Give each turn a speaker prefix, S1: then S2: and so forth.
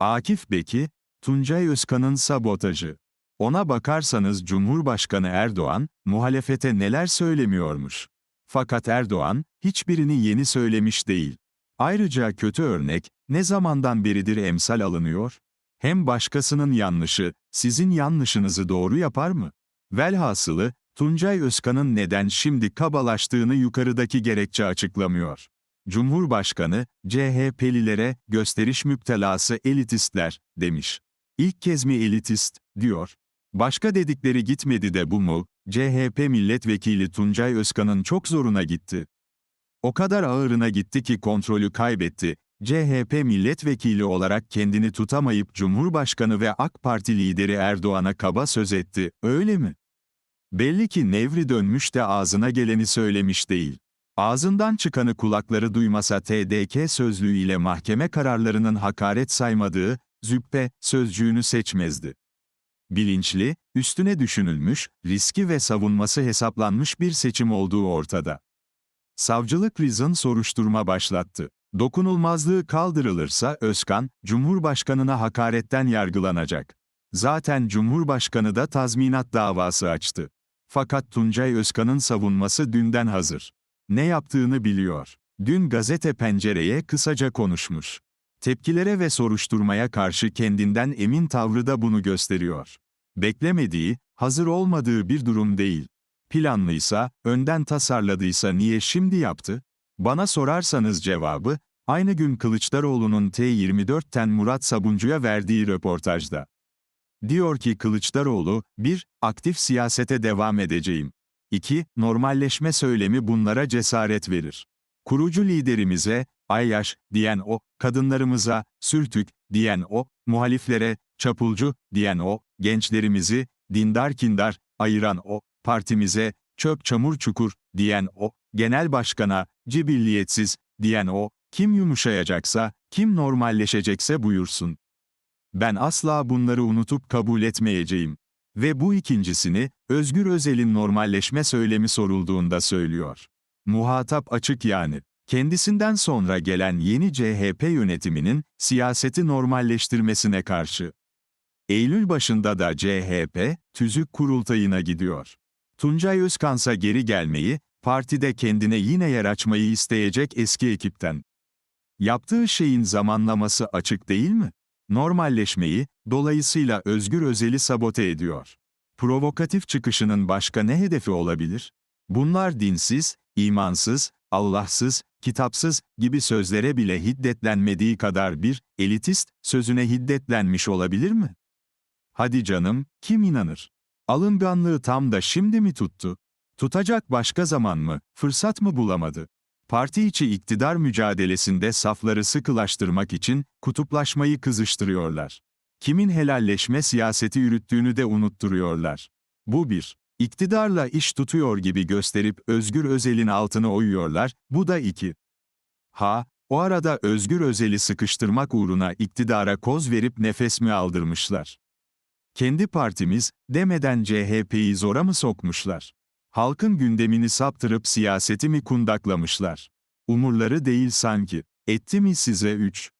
S1: Akif Beki, Tuncay Özkan'ın sabotajı. Ona bakarsanız Cumhurbaşkanı Erdoğan, muhalefete neler söylemiyormuş. Fakat Erdoğan, hiçbirini yeni söylemiş değil. Ayrıca kötü örnek, ne zamandan beridir emsal alınıyor? Hem başkasının yanlışı, sizin yanlışınızı doğru yapar mı? Velhasılı, Tuncay Özkan'ın neden şimdi kabalaştığını yukarıdaki gerekçe açıklamıyor. Cumhurbaşkanı, CHP'lilere, gösteriş müptelası elitistler, demiş. İlk kez mi elitist, diyor. Başka dedikleri gitmedi de bu mu, CHP milletvekili Tuncay Özkan'ın çok zoruna gitti. O kadar ağırına gitti ki kontrolü kaybetti. CHP milletvekili olarak kendini tutamayıp Cumhurbaşkanı ve AK Parti lideri Erdoğan'a kaba söz etti, öyle mi? Belli ki nevri dönmüş de ağzına geleni söylemiş değil. Ağzından çıkanı kulakları duymasa TDK sözlüğü ile mahkeme kararlarının hakaret saymadığı, züppe, sözcüğünü seçmezdi. Bilinçli, üstüne düşünülmüş, riski ve savunması hesaplanmış bir seçim olduğu ortada. Savcılık Riz'in soruşturma başlattı. Dokunulmazlığı kaldırılırsa Özkan, Cumhurbaşkanına hakaretten yargılanacak. Zaten Cumhurbaşkanı da tazminat davası açtı. Fakat Tuncay Özkan'ın savunması dünden hazır. Ne yaptığını biliyor. Dün gazete pencereye kısaca konuşmuş. Tepkilere ve soruşturmaya karşı kendinden emin tavrı da bunu gösteriyor. Beklemediği, hazır olmadığı bir durum değil. Planlıysa, önden tasarladıysa niye şimdi yaptı? Bana sorarsanız cevabı, aynı gün Kılıçdaroğlu'nun T24'ten Murat Sabuncu'ya verdiği röportajda. Diyor ki Kılıçdaroğlu, 1. Aktif siyasete devam edeceğim. 2. Normalleşme söylemi bunlara cesaret verir. Kurucu liderimize, Ayyaş, diyen o, kadınlarımıza, sürtük, diyen o, muhaliflere, çapulcu, diyen o, gençlerimizi, dindar kindar, ayıran o, partimize, çöp çamur çukur, diyen o, genel başkana, cibilliyetsiz, diyen o, kim yumuşayacaksa, kim normalleşecekse buyursun. Ben asla bunları unutup kabul etmeyeceğim. Ve bu ikincisini, Özgür Özel'in normalleşme söylemi sorulduğunda söylüyor. Muhatap açık yani. Kendisinden sonra gelen yeni CHP yönetiminin, siyaseti normalleştirmesine karşı. Eylül başında da CHP, tüzük kurultayına gidiyor. Tuncay Özkansa geri gelmeyi, partide kendine yine yer açmayı isteyecek eski ekipten. Yaptığı şeyin zamanlaması açık değil mi? Normalleşmeyi, dolayısıyla Özgür Özel'i sabote ediyor. Provokatif çıkışının başka ne hedefi olabilir? Bunlar dinsiz, imansız, Allahsız, kitapsız gibi sözlere bile hiddetlenmediği kadar bir elitist sözüne hiddetlenmiş olabilir mi? Hadi canım, kim inanır? Alınganlığı tam da şimdi mi tuttu? Tutacak başka zaman mı, fırsat mı bulamadı? Parti içi iktidar mücadelesinde safları sıkılaştırmak için kutuplaşmayı kızıştırıyorlar. Kimin helalleşme siyaseti yürüttüğünü de unutturuyorlar. Bu bir. İktidarla iş tutuyor gibi gösterip Özgür Özel'in altını oyuyorlar, bu da iki. Ha, o arada Özgür Özel'i sıkıştırmak uğruna iktidara koz verip nefes mi aldırmışlar? Kendi partimiz, demeden CHP'yi zora mı sokmuşlar? Halkın gündemini saptırıp siyaseti mi kundaklamışlar? Umurları değil sanki. Etti mi size üç?